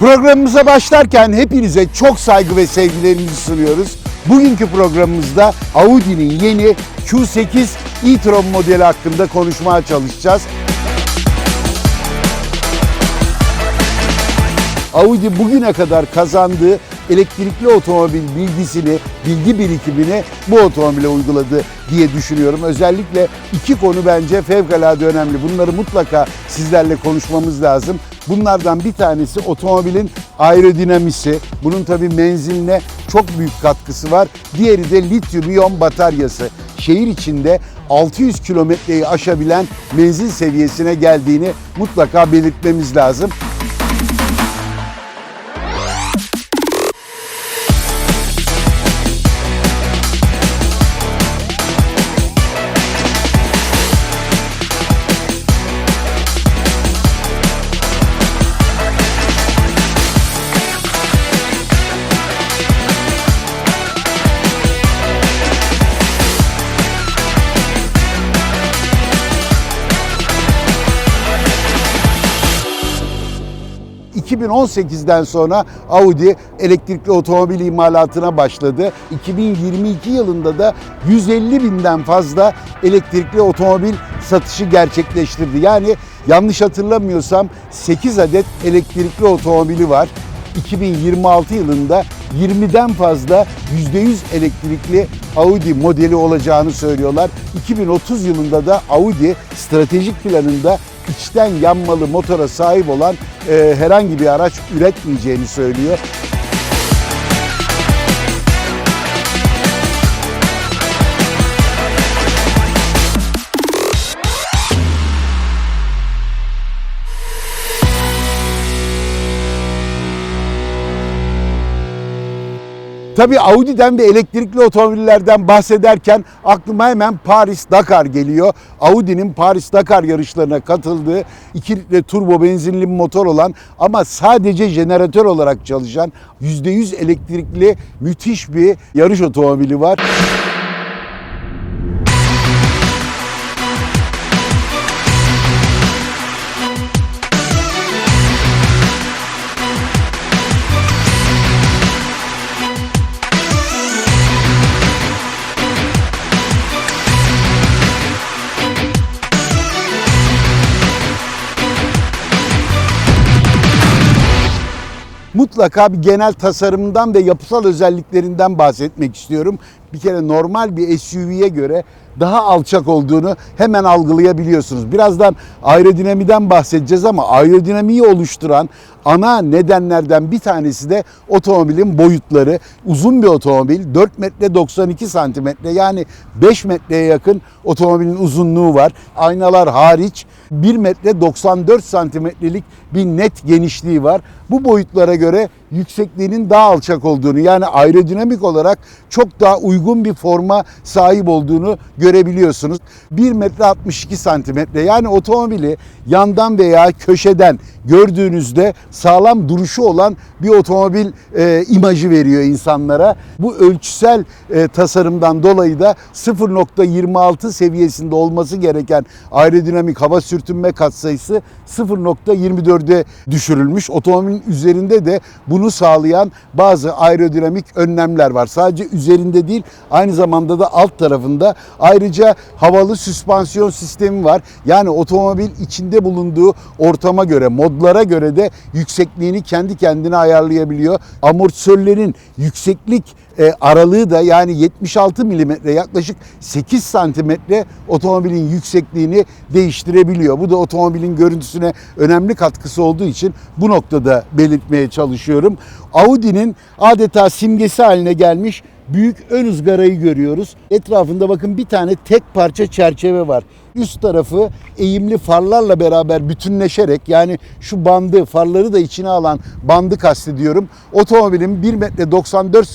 Programımıza başlarken hepinize çok saygı ve sevgilerimizi sunuyoruz. Bugünkü programımızda Audi'nin yeni Q8 e-tron modeli hakkında konuşmaya çalışacağız. Audi bugüne kadar kazandığı elektrikli otomobil bilgisini, bilgi birikimini bu otomobile uyguladı diye düşünüyorum. Özellikle iki konu bence fevkalade önemli. Bunları mutlaka sizlerle konuşmamız lazım. Bunlardan bir tanesi otomobilin aerodinamisi. Bunun tabii menziline çok büyük katkısı var. Diğeri de lityum iyon bataryası. Şehir içinde 600 kilometreyi aşabilen menzil seviyesine geldiğini mutlaka belirtmemiz lazım. ...2018'den sonra Audi elektrikli otomobil imalatına başladı. 2022 yılında da 150 binden fazla elektrikli otomobil satışı gerçekleştirdi. Yani yanlış hatırlamıyorsam 8 adet elektrikli otomobili var. 2026 yılında 20'den fazla %100 elektrikli Audi modeli olacağını söylüyorlar. 2030 yılında da Audi stratejik planında içten yanmalı motora sahip olan e, herhangi bir araç üretmeyeceğini söylüyor. Tabii Audi'den ve elektrikli otomobillerden bahsederken aklıma hemen Paris Dakar geliyor. Audi'nin Paris Dakar yarışlarına katıldığı 2 litre turbo benzinli motor olan ama sadece jeneratör olarak çalışan %100 elektrikli müthiş bir yarış otomobili var. Mutlaka bir genel tasarımından ve yapısal özelliklerinden bahsetmek istiyorum. Bir kere normal bir SUV'ye göre daha alçak olduğunu hemen algılayabiliyorsunuz. Birazdan aerodinamiden bahsedeceğiz ama aerodinamiği oluşturan ana nedenlerden bir tanesi de otomobilin boyutları. Uzun bir otomobil 4 metre 92 santimetre yani 5 metreye yakın otomobilin uzunluğu var. Aynalar hariç 1 metre 94 santimetrelik bir net genişliği var. Bu boyutlara göre yüksekliğinin daha alçak olduğunu yani aerodinamik olarak çok daha uygun bir forma sahip olduğunu görebiliyorsunuz. 1 metre 62 santimetre yani otomobili yandan veya köşeden gördüğünüzde sağlam duruşu olan bir otomobil e, imajı veriyor insanlara. Bu ölçüsel e, tasarımdan dolayı da 0.26 seviyesinde olması gereken aerodinamik hava sürtünme katsayısı 0.24'e düşürülmüş. Otomobilin üzerinde de bunu sağlayan bazı aerodinamik önlemler var. Sadece üzerinde değil aynı zamanda da alt tarafında ayrıca havalı süspansiyon sistemi var. Yani otomobil içinde bulunduğu ortama göre, modlara göre de yüksekliğini kendi kendine ayarlayabiliyor. Amortisörlerin yükseklik e, aralığı da yani 76 milimetre yaklaşık 8 santimetre otomobilin yüksekliğini değiştirebiliyor. Bu da otomobilin görüntüsüne önemli katkısı olduğu için bu noktada belirtmeye çalışıyorum. Audi'nin adeta simgesi haline gelmiş büyük ön ızgarayı görüyoruz. Etrafında bakın bir tane tek parça çerçeve var. Üst tarafı eğimli farlarla beraber bütünleşerek yani şu bandı farları da içine alan bandı kastediyorum. Otomobilin 1 metre 94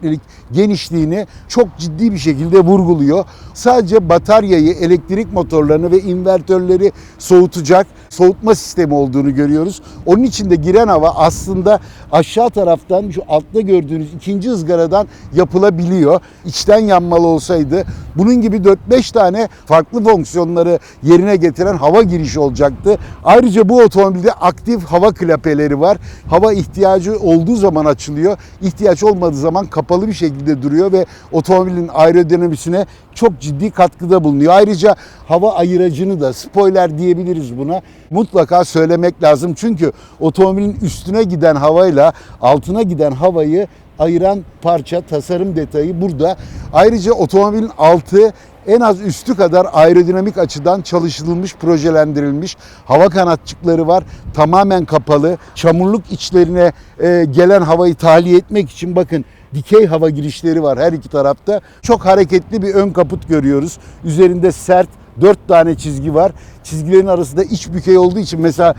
santimetrelik genişliğini çok ciddi bir şekilde vurguluyor. Sadece bataryayı, elektrik motorlarını ve invertörleri soğutacak soğutma sistemi olduğunu görüyoruz. Onun için de giren hava aslında aşağı taraftan şu altta gördüğünüz ikinci ızgaradan yapılabiliyor. İçten yanmalı olsaydı bunun gibi 4-5 tane farklı fonksiyonları yerine getiren hava girişi olacaktı. Ayrıca bu otomobilde aktif hava klapeleri var. Hava ihtiyacı olduğu zaman açılıyor. İhtiyaç olmadığı zaman kapalı bir şekilde duruyor ve otomobilin aerodinamisine çok ciddi katkıda bulunuyor. Ayrıca hava ayıracını da spoiler diyebiliriz buna. Mutlaka söylemek lazım. Çünkü otomobilin üstüne giden havayla altına giden havayı ayıran parça, tasarım detayı burada. Ayrıca otomobilin altı en az üstü kadar aerodinamik açıdan çalışılmış, projelendirilmiş. Hava kanatçıkları var. Tamamen kapalı. Çamurluk içlerine e, gelen havayı tahliye etmek için bakın dikey hava girişleri var her iki tarafta. Çok hareketli bir ön kaput görüyoruz. Üzerinde sert 4 tane çizgi var. Çizgilerin arasında iç bükey olduğu için mesela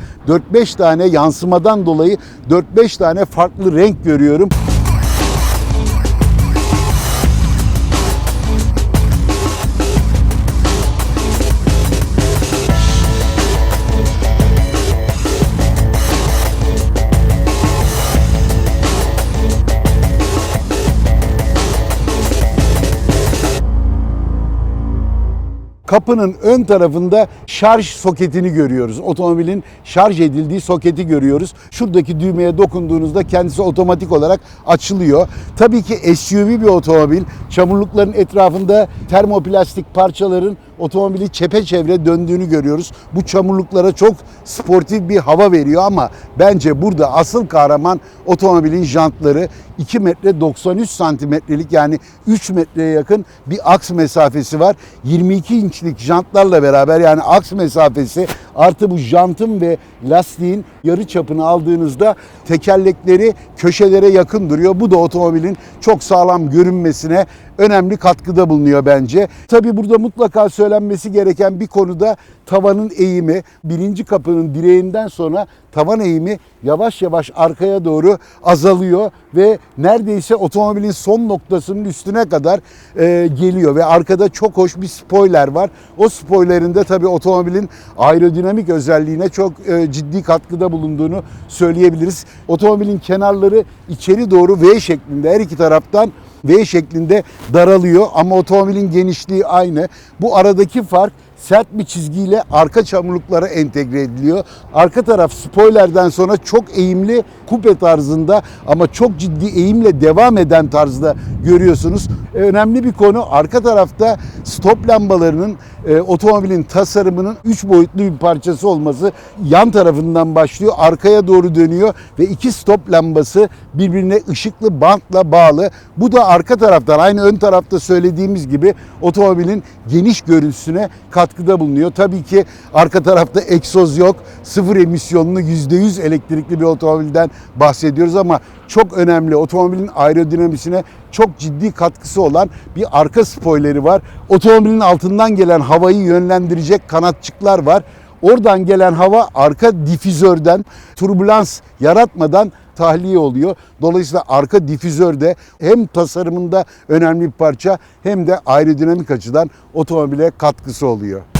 4-5 tane yansımadan dolayı 4-5 tane farklı renk görüyorum. Kapının ön tarafında şarj soketini görüyoruz. Otomobilin şarj edildiği soketi görüyoruz. Şuradaki düğmeye dokunduğunuzda kendisi otomatik olarak açılıyor. Tabii ki SUV bir otomobil. Çamurlukların etrafında termoplastik parçaların otomobili çepeçevre döndüğünü görüyoruz. Bu çamurluklara çok sportif bir hava veriyor ama bence burada asıl kahraman otomobilin jantları 2 metre 93 santimetrelik yani 3 metreye yakın bir aks mesafesi var. 22 inçlik jantlarla beraber yani aks mesafesi artı bu jantın ve lastiğin yarı çapını aldığınızda tekerlekleri köşelere yakın duruyor. Bu da otomobilin çok sağlam görünmesine önemli katkıda bulunuyor bence. Tabii burada mutlaka söylenmesi gereken bir konuda tavanın eğimi. Birinci kapının direğinden sonra tavan eğimi yavaş yavaş arkaya doğru azalıyor ve neredeyse otomobilin son noktasının üstüne kadar e, geliyor ve arkada çok hoş bir spoiler var. O spoilerin de tabii otomobilin aerodinamik özelliğine çok e, ciddi katkıda bulunduğunu söyleyebiliriz. Otomobilin kenarları içeri doğru V şeklinde her iki taraftan V şeklinde daralıyor ama otomobilin genişliği aynı. Bu aradaki fark sert bir çizgiyle arka çamurluklara entegre ediliyor. Arka taraf spoilerden sonra çok eğimli kupe tarzında ama çok ciddi eğimle devam eden tarzda görüyorsunuz. Önemli bir konu arka tarafta stop lambalarının e, otomobilin tasarımının 3 boyutlu bir parçası olması. Yan tarafından başlıyor, arkaya doğru dönüyor ve iki stop lambası birbirine ışıklı bantla bağlı. Bu da arka taraftan aynı ön tarafta söylediğimiz gibi otomobilin geniş görüntüsüne katkıda bulunuyor. Tabii ki arka tarafta egzoz yok. Sıfır emisyonlu %100 elektrikli bir otomobilden bahsediyoruz ama çok önemli otomobilin aerodinamisine çok ciddi katkısı olan bir arka spoileri var. Otomobilin altından gelen havayı yönlendirecek kanatçıklar var. Oradan gelen hava arka difüzörden turbulans yaratmadan tahliye oluyor. Dolayısıyla arka difüzör de hem tasarımında önemli bir parça hem de aerodinamik açıdan otomobile katkısı oluyor.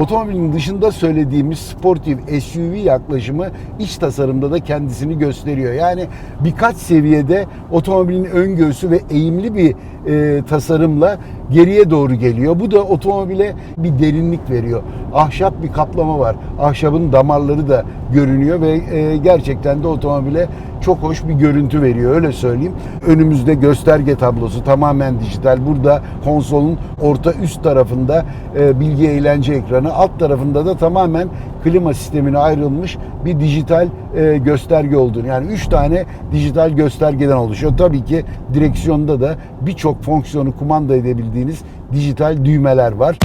Otomobilin dışında söylediğimiz sportif SUV yaklaşımı iç tasarımda da kendisini gösteriyor. Yani birkaç seviyede otomobilin ön göğsü ve eğimli bir e, tasarımla geriye doğru geliyor. Bu da otomobile bir derinlik veriyor. Ahşap bir kaplama var. Ahşabın damarları da görünüyor ve e, gerçekten de otomobile çok hoş bir görüntü veriyor öyle söyleyeyim. Önümüzde gösterge tablosu tamamen dijital. Burada konsolun orta üst tarafında e, bilgi eğlence ekranı, alt tarafında da tamamen klima sistemine ayrılmış bir dijital e, gösterge olduğunu. Yani 3 tane dijital göstergeden oluşuyor. Tabii ki direksiyonda da birçok fonksiyonu kumanda edebildiğiniz dijital düğmeler var.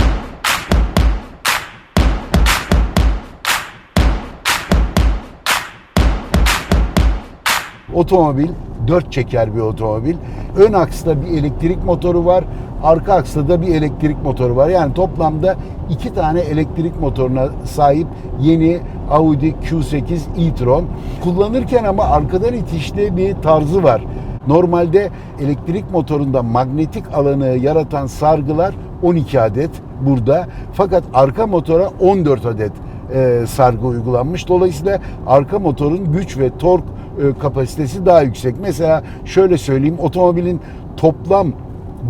Otomobil dört çeker bir otomobil. Ön aksta bir elektrik motoru var. Arka aksta da bir elektrik motoru var. Yani toplamda iki tane elektrik motoruna sahip yeni Audi Q8 e-tron. Kullanırken ama arkadan itişli bir tarzı var. Normalde elektrik motorunda magnetik alanı yaratan sargılar 12 adet burada. Fakat arka motora 14 adet e, sargı uygulanmış. Dolayısıyla arka motorun güç ve tork kapasitesi daha yüksek. Mesela şöyle söyleyeyim otomobilin toplam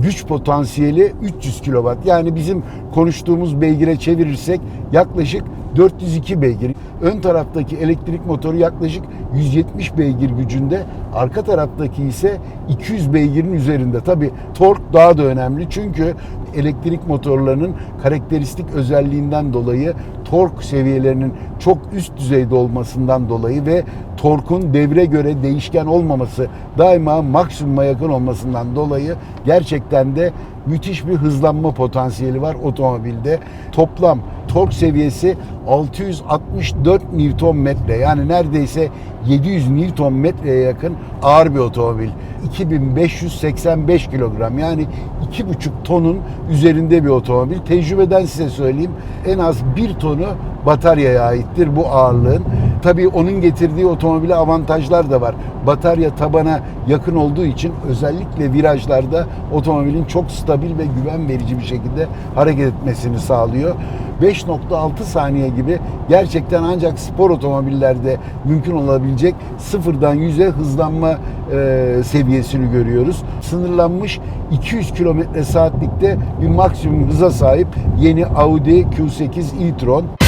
güç potansiyeli 300 kW. Yani bizim konuştuğumuz beygire çevirirsek yaklaşık 402 beygir. Ön taraftaki elektrik motoru yaklaşık 170 beygir gücünde. Arka taraftaki ise 200 beygirin üzerinde. Tabi tork daha da önemli çünkü elektrik motorlarının karakteristik özelliğinden dolayı tork seviyelerinin çok üst düzeyde olmasından dolayı ve torkun devre göre değişken olmaması daima maksimuma yakın olmasından dolayı gerçekten de müthiş bir hızlanma potansiyeli var otomobilde. Toplam tork seviyesi 664 Nm yani neredeyse 700 Nm'ye yakın ağır bir otomobil. 2585 kilogram yani 2,5 tonun üzerinde bir otomobil. Tecrübeden size söyleyeyim en az 1 tonu bataryaya aittir bu ağırlığın. Tabii onun getirdiği otomobile avantajlar da var. Batarya tabana yakın olduğu için özellikle virajlarda otomobilin çok stabil ve güven verici bir şekilde hareket etmesini sağlıyor. 5.6 saniye gibi gerçekten ancak spor otomobillerde mümkün olabilecek sıfırdan 100'e hızlanma e, seviyesini görüyoruz. Sınırlanmış 200 km saatlikte bir maksimum hıza sahip yeni Audi Q8 e-tron.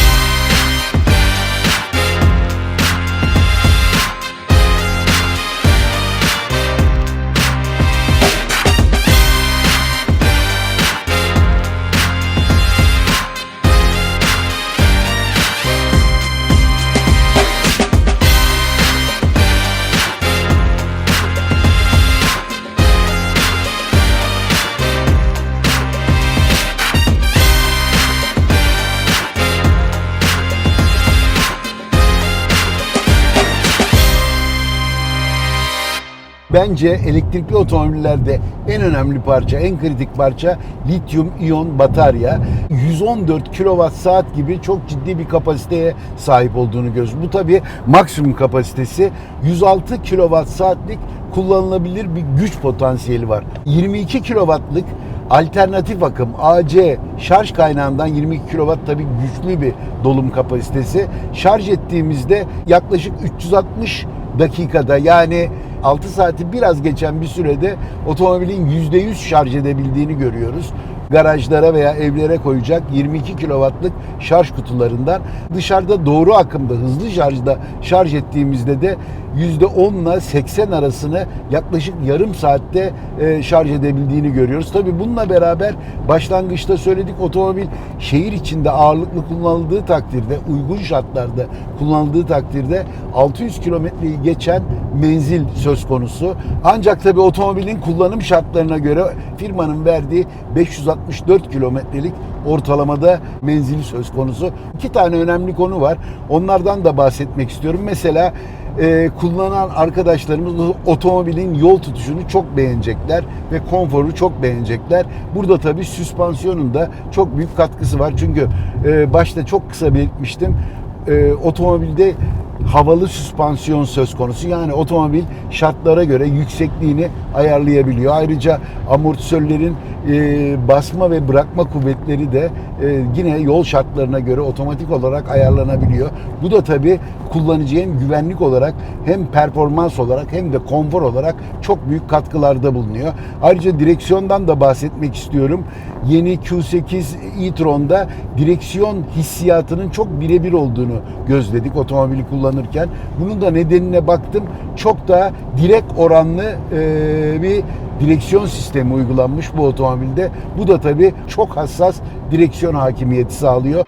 Bence elektrikli otomobillerde en önemli parça, en kritik parça lityum iyon batarya. 114 kWh saat gibi çok ciddi bir kapasiteye sahip olduğunu görüyoruz. Bu tabii maksimum kapasitesi 106 kWh saatlik kullanılabilir bir güç potansiyeli var. 22 kW'lık alternatif akım AC şarj kaynağından 22 kW tabii güçlü bir dolum kapasitesi. Şarj ettiğimizde yaklaşık 360 dakikada yani 6 saati biraz geçen bir sürede otomobilin %100 şarj edebildiğini görüyoruz. Garajlara veya evlere koyacak 22 kW'lık şarj kutularından dışarıda doğru akımda hızlı şarjda şarj ettiğimizde de %10 ile 80 arasını yaklaşık yarım saatte e, şarj edebildiğini görüyoruz. Tabi bununla beraber başlangıçta söyledik otomobil şehir içinde ağırlıklı kullanıldığı takdirde uygun şartlarda kullanıldığı takdirde 600 kilometreyi geçen menzil söz konusu. Ancak tabi otomobilin kullanım şartlarına göre firmanın verdiği 564 kilometrelik ortalamada menzili söz konusu. İki tane önemli konu var. Onlardan da bahsetmek istiyorum. Mesela e, kullanan arkadaşlarımız otomobilin yol tutuşunu çok beğenecekler ve konforu çok beğenecekler. Burada tabii süspansiyonun da çok büyük katkısı var. Çünkü e, başta çok kısa belirtmiştim. E, otomobilde havalı süspansiyon söz konusu. Yani otomobil şartlara göre yüksekliğini ayarlayabiliyor. Ayrıca amortisörlerin e, basma ve bırakma kuvvetleri de e, yine yol şartlarına göre otomatik olarak ayarlanabiliyor. Bu da tabii kullanıcıya hem güvenlik olarak hem performans olarak hem de konfor olarak çok büyük katkılarda bulunuyor. Ayrıca direksiyondan da bahsetmek istiyorum. Yeni Q8 e-tron'da direksiyon hissiyatının çok birebir olduğunu gözledik otomobili kullanırken. Bunun da nedenine baktım. Çok daha direkt oranlı e, bir direksiyon sistemi uygulanmış bu otomobilde. Bu da tabii çok hassas direksiyon hakimiyeti sağlıyor.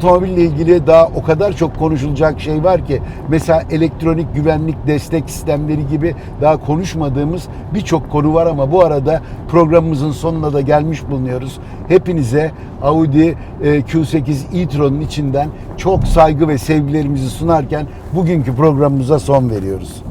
Otomobille ilgili daha o kadar çok konuşulacak şey var ki mesela elektronik güvenlik destek sistemleri gibi daha konuşmadığımız birçok konu var ama bu arada programımızın sonuna da gelmiş bulunuyoruz. Hepinize Audi e, Q8 e-tron'un içinden çok saygı ve sevgilerimizi sunarken bugünkü programımıza son veriyoruz.